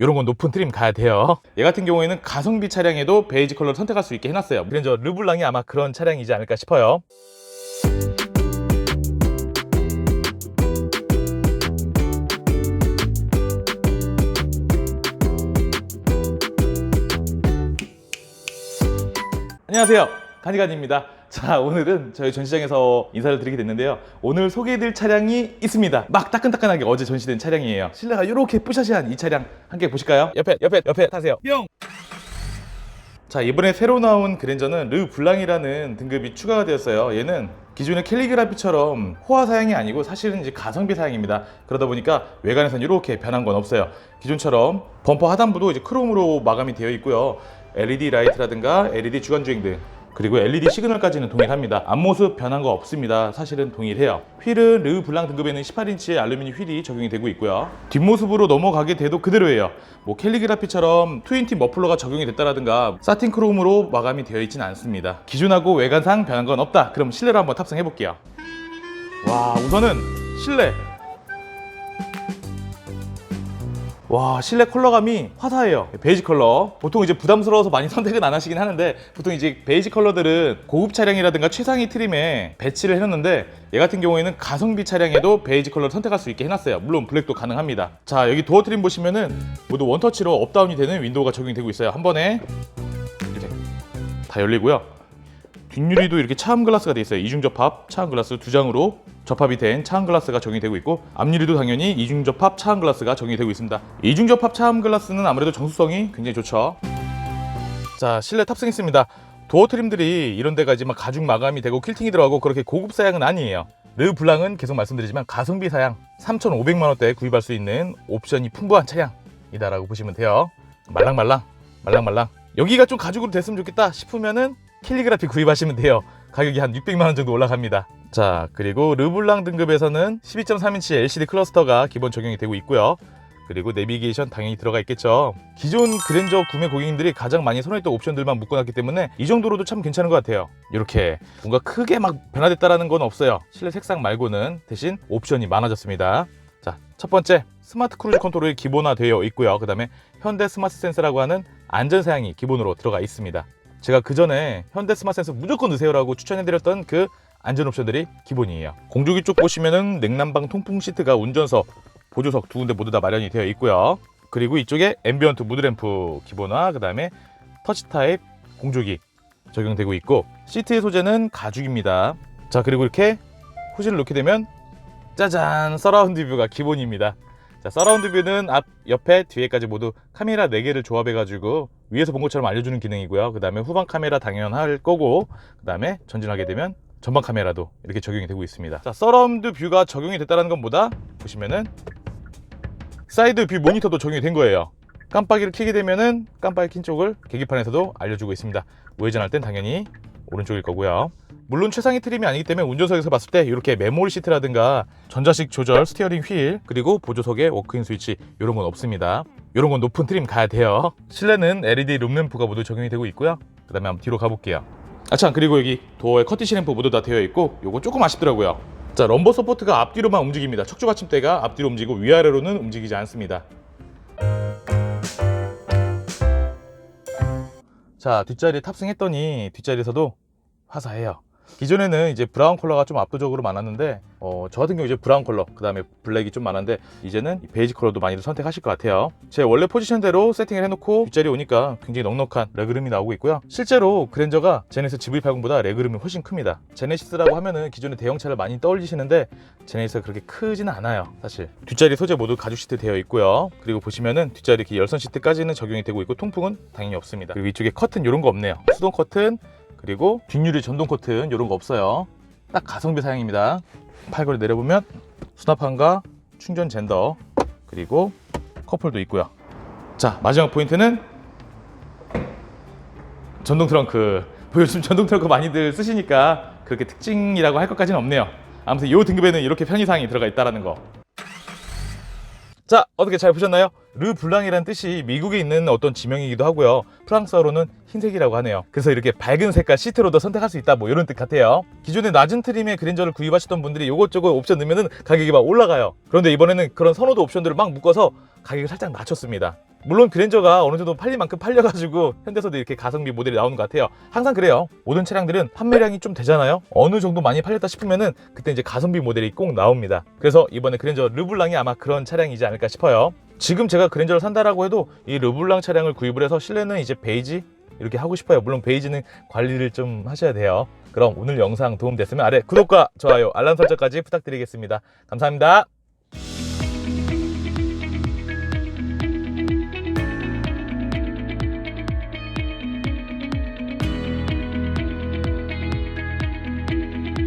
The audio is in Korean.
이런 건 높은 트림 가야 돼요. 얘 같은 경우에는 가성비 차량에도 베이지 컬러를 선택할 수 있게 해놨어요. 그래서 르블랑이 아마 그런 차량이지 않을까 싶어요. 안녕하세요. 간이간입니다. 자, 오늘은 저희 전시장에서 인사를 드리게 됐는데요. 오늘 소개해드릴 차량이 있습니다. 막 따끈따끈하게 어제 전시된 차량이에요. 실내가 이렇게 뿌샤시한 이 차량 함께 보실까요? 옆에, 옆에, 옆에 타세요. 뿅! 자, 이번에 새로 나온 그랜저는 르 블랑이라는 등급이 추가가 되었어요. 얘는 기존의 캘리그라피처럼 호화 사양이 아니고 사실은 이제 가성비 사양입니다. 그러다 보니까 외관에선 이렇게 변한 건 없어요. 기존처럼 범퍼 하단부도 이제 크롬으로 마감이 되어 있고요. LED 라이트라든가 LED 주간 주행 등 그리고 LED 시그널까지는 동일합니다. 앞모습 변한 거 없습니다. 사실은 동일해요. 휠은 르 블랑 등급에는 18인치의 알루미늄 휠이 적용이 되고 있고요. 뒷모습으로 넘어가게 돼도 그대로예요. 뭐 캘리그라피처럼 트윈티 머플러가 적용이 됐다라든가 사틴 크롬으로 마감이 되어 있지는 않습니다. 기존하고 외관상 변한 건 없다. 그럼 실내로 한번 탑승해 볼게요. 와 우선은 실내 와 실내 컬러감이 화사해요. 베이지 컬러. 보통 이제 부담스러워서 많이 선택은 안 하시긴 하는데 보통 이제 베이지 컬러들은 고급 차량이라든가 최상위 트림에 배치를 해놨는데 얘 같은 경우에는 가성비 차량에도 베이지 컬러를 선택할 수 있게 해놨어요. 물론 블랙도 가능합니다. 자 여기 도어 트림 보시면은 모두 원터치로 업다운이 되는 윈도우가 적용이 되고 있어요. 한 번에 이렇게 다 열리고요. 뒷유리도 이렇게 차음 글라스가 돼 있어요. 이중 접합 차음 글라스 두 장으로 접합이 된 차음 글라스가 적용이 되고 있고 앞유리도 당연히 이중 접합 차음 글라스가 적용이 되고 있습니다. 이중 접합 차음 글라스는 아무래도 정수성이 굉장히 좋죠. 자 실내 탑승했습니다. 도어 트림들이 이런 이제 막 가죽 마감이 되고 퀼팅이 들어가고 그렇게 고급 사양은 아니에요. 르 블랑은 계속 말씀드리지만 가성비 사양 3,500만 원대에 구입할 수 있는 옵션이 풍부한 차량이다라고 보시면 돼요. 말랑말랑 말랑말랑 여기가 좀 가죽으로 됐으면 좋겠다 싶으면은 캘리그라피 구입하시면 돼요. 가격이 한 600만 원 정도 올라갑니다. 자, 그리고 르블랑 등급에서는 12.3인치 LCD 클러스터가 기본 적용이 되고 있고요. 그리고 내비게이션 당연히 들어가 있겠죠. 기존 그랜저 구매 고객님들이 가장 많이 선호했던 옵션들만 묶어놨기 때문에 이 정도로도 참 괜찮은 것 같아요. 이렇게 뭔가 크게 막 변화됐다라는 건 없어요. 실내 색상 말고는 대신 옵션이 많아졌습니다. 자, 첫 번째 스마트 크루즈 컨트롤이 기본화되어 있고요. 그 다음에 현대 스마트 센서라고 하는 안전 사양이 기본으로 들어가 있습니다. 제가 그 전에 현대 스마트 센서 무조건 넣으세요라고 추천해드렸던 그 안전 옵션들이 기본이에요. 공조기 쪽 보시면은 냉난방 통풍 시트가 운전석, 보조석 두 군데 모두 다 마련이 되어 있고요. 그리고 이쪽에 앰비언트 무드램프 기본화, 그 다음에 터치 타입 공조기 적용되고 있고 시트의 소재는 가죽입니다. 자 그리고 이렇게 후지를 놓게 되면 짜잔 서라운드 뷰가 기본입니다. 자 서라운드 뷰는 앞, 옆에, 뒤에까지 모두 카메라 4개를 조합해가지고 위에서 본 것처럼 알려주는 기능이고요. 그 다음에 후방 카메라 당연할 거고 그 다음에 전진하게 되면 전방 카메라도 이렇게 적용이 되고 있습니다. 자 서라운드 뷰가 적용이 됐다는 것보다 보시면은 사이드 뷰 모니터도 적용이 된 거예요. 깜빡이를 켜게 되면은 깜빡이 킨 쪽을 계기판에서도 알려주고 있습니다. 우회전할 땐 당연히 오른쪽일 거고요. 물론 최상위 트림이 아니기 때문에 운전석에서 봤을 때 이렇게 메모리 시트라든가 전자식 조절 스티어링 휠 그리고 보조석에 워크인 스위치 이런 건 없습니다. 이런 건 높은 트림 가야 돼요. 실내는 LED 룸램프가 모두 적용이 되고 있고요. 그 다음에 한번 뒤로 가볼게요. 아참 그리고 여기 도어에 커티시 램프 모두 다 되어 있고 요거 조금 아쉽더라고요. 자 럼버 서포트가 앞뒤로만 움직입니다. 척추 받침대가 앞뒤로 움직이고 위아래로는 움직이지 않습니다. 자 뒷자리에 탑승했더니 뒷자리에서도 화사해요. 기존에는 이제 브라운 컬러가 좀 압도적으로 많았는데 어, 저 같은 경우 이제 브라운 컬러 그 다음에 블랙이 좀 많은데 이제는 이 베이지 컬러도 많이들 선택하실 것 같아요. 제 원래 포지션대로 세팅을 해놓고 뒷자리 오니까 굉장히 넉넉한 레그룸이 나오고 있고요. 실제로 그랜저가 제네시스 GV80보다 레그룸이 훨씬 큽니다. 제네시스라고 하면은 기존의 대형차를 많이 떠올리시는데 제네시스가 그렇게 크지는 않아요 사실. 뒷자리 소재 모두 가죽 시트 되어 있고요. 그리고 보시면은 뒷자리 이렇게 열선 시트까지는 적용이 되고 있고 통풍은 당연히 없습니다. 그리고 이쪽에 커튼 이런 거 없네요. 수동 커튼 그리고 뒷유리 전동 커튼 이런 거 없어요. 딱 가성비 사양입니다. 팔걸이 내려보면 수납함과 충전 젠더 그리고 컵홀도 있고요. 자 마지막 포인트는 전동 트렁크. 뭐 요즘 전동 트렁크 많이들 쓰시니까 그렇게 특징이라고 할 것까지는 없네요. 아무튼 이 등급에는 이렇게 편의사항이 들어가 있다라는 거. 자 어떻게 잘 보셨나요? 르블랑이라는 뜻이 미국에 있는 어떤 지명이기도 하고요. 프랑스어로는 흰색이라고 하네요. 그래서 이렇게 밝은 색깔 시트로도 선택할 수 있다 뭐 이런 뜻 같아요. 기존에 낮은 트림의 그랜저를 구입하셨던 분들이 요것저것 옵션 넣으면은 가격이 막 올라가요. 그런데 이번에는 그런 선호도 옵션들을 막 묶어서 가격을 살짝 낮췄습니다. 물론 그랜저가 어느 정도 팔릴 만큼 팔려가지고 현대에서도 이렇게 가성비 모델이 나오는 것 같아요. 항상 그래요. 모든 차량들은 판매량이 좀 되잖아요. 어느 정도 많이 팔렸다 싶으면은 그때 이제 가성비 모델이 꼭 나옵니다. 그래서 이번에 그랜저 르블랑이 아마 그런 차량이지 않을까 싶어요. 지금 제가 그랜저를 산다라고 해도 이 르블랑 차량을 구입을 해서 실내는 이제 베이지 이렇게 하고 싶어요. 물론 베이지는 관리를 좀 하셔야 돼요. 그럼 오늘 영상 도움됐으면 아래 구독과 좋아요, 알람 설정까지 부탁드리겠습니다. 감사합니다.